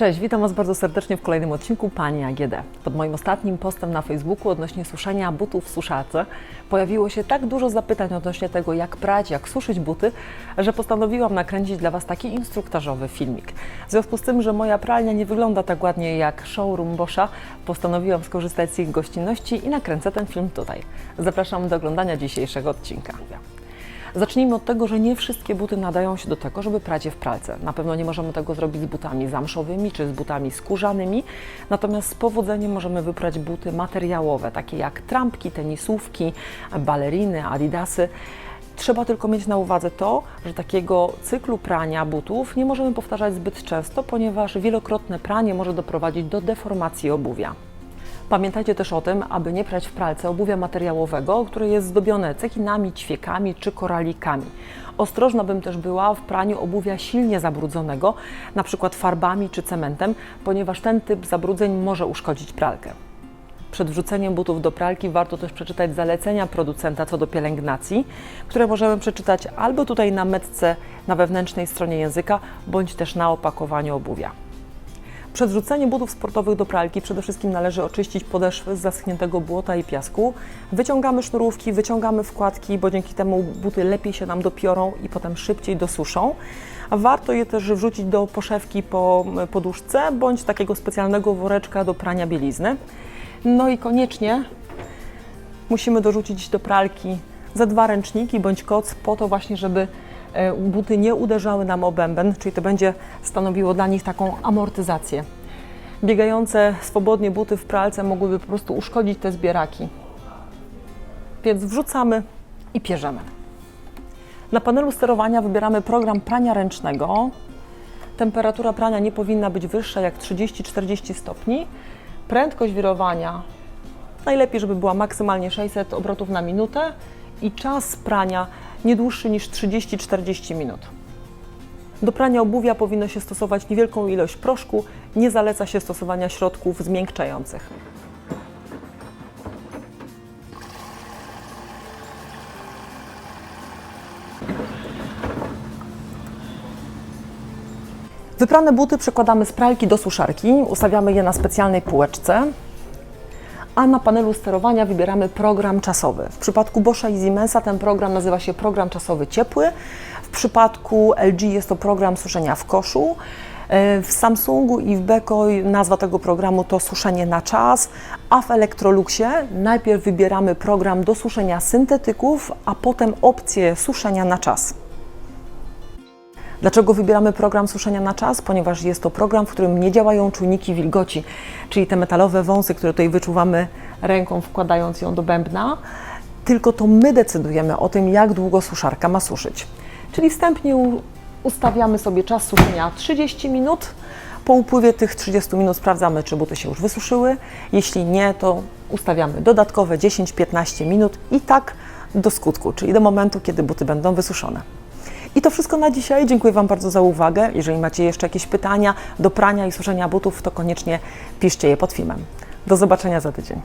Cześć, witam Was bardzo serdecznie w kolejnym odcinku Pani AGD. Pod moim ostatnim postem na Facebooku odnośnie suszenia butów w suszarce pojawiło się tak dużo zapytań odnośnie tego, jak prać, jak suszyć buty, że postanowiłam nakręcić dla Was taki instruktażowy filmik. W związku z tym, że moja pralnia nie wygląda tak ładnie jak showroom Boscha, postanowiłam skorzystać z ich gościnności i nakręcę ten film tutaj. Zapraszam do oglądania dzisiejszego odcinka. Zacznijmy od tego, że nie wszystkie buty nadają się do tego, żeby prać je w pralce. Na pewno nie możemy tego zrobić z butami zamszowymi czy z butami skórzanymi, natomiast z powodzeniem możemy wyprać buty materiałowe, takie jak trampki, tenisówki, baleriny, adidasy. Trzeba tylko mieć na uwadze to, że takiego cyklu prania butów nie możemy powtarzać zbyt często, ponieważ wielokrotne pranie może doprowadzić do deformacji obuwia. Pamiętajcie też o tym, aby nie prać w pralce obuwia materiałowego, które jest zdobione cekinami, ćwiekami czy koralikami. Ostrożna bym też była w praniu obuwia silnie zabrudzonego, przykład farbami czy cementem, ponieważ ten typ zabrudzeń może uszkodzić pralkę. Przed wrzuceniem butów do pralki warto też przeczytać zalecenia producenta co do pielęgnacji, które możemy przeczytać albo tutaj na metce na wewnętrznej stronie języka, bądź też na opakowaniu obuwia. Przed wrzuceniem butów sportowych do pralki przede wszystkim należy oczyścić podeszwy z zaschniętego błota i piasku. Wyciągamy sznurówki, wyciągamy wkładki, bo dzięki temu buty lepiej się nam dopiorą i potem szybciej dosuszą. Warto je też wrzucić do poszewki po poduszce bądź takiego specjalnego woreczka do prania bielizny. No i koniecznie musimy dorzucić do pralki ze dwa ręczniki bądź koc po to właśnie, żeby e, buty nie uderzały nam o bęben, czyli to będzie stanowiło dla nich taką amortyzację. Biegające swobodnie buty w pralce mogłyby po prostu uszkodzić te zbieraki. Więc wrzucamy i pierzemy. Na panelu sterowania wybieramy program prania ręcznego. Temperatura prania nie powinna być wyższa jak 30-40 stopni. Prędkość wirowania najlepiej, żeby była maksymalnie 600 obrotów na minutę i czas prania nie dłuższy niż 30-40 minut. Do prania obuwia powinno się stosować niewielką ilość proszku, nie zaleca się stosowania środków zmiękczających. Wyprane buty przekładamy z pralki do suszarki, ustawiamy je na specjalnej półeczce, a na panelu sterowania wybieramy program czasowy. W przypadku Boscha i Siemensa ten program nazywa się program czasowy ciepły. W przypadku LG jest to program suszenia w koszu. E, W Samsungu i w Beko nazwa tego programu to suszenie na czas, a w Electroluxie najpierw wybieramy program do suszenia syntetyków, a potem opcję suszenia na czas. Dlaczego wybieramy program suszenia na czas? Ponieważ jest to program, w którym nie działają czujniki wilgoci, czyli te metalowe wąsy, które tutaj wyczuwamy ręką, wkładając ją do bębna. Tylko to my decydujemy o tym, jak długo suszarka ma suszyć. Czyli wstępnie ustawiamy sobie czas suszenia 30 minut. Po upływie tych 30 minut sprawdzamy, czy buty się już wysuszyły. Jeśli nie, to ustawiamy dodatkowe 10-15 minut i tak do skutku, czyli do momentu, kiedy buty będą wysuszone. I to wszystko na dzisiaj. Dziękuję Wam bardzo za uwagę. Jeżeli macie jeszcze jakieś pytania do prania i suszenia butów, to koniecznie piszcie je pod filmem. Do zobaczenia za tydzień.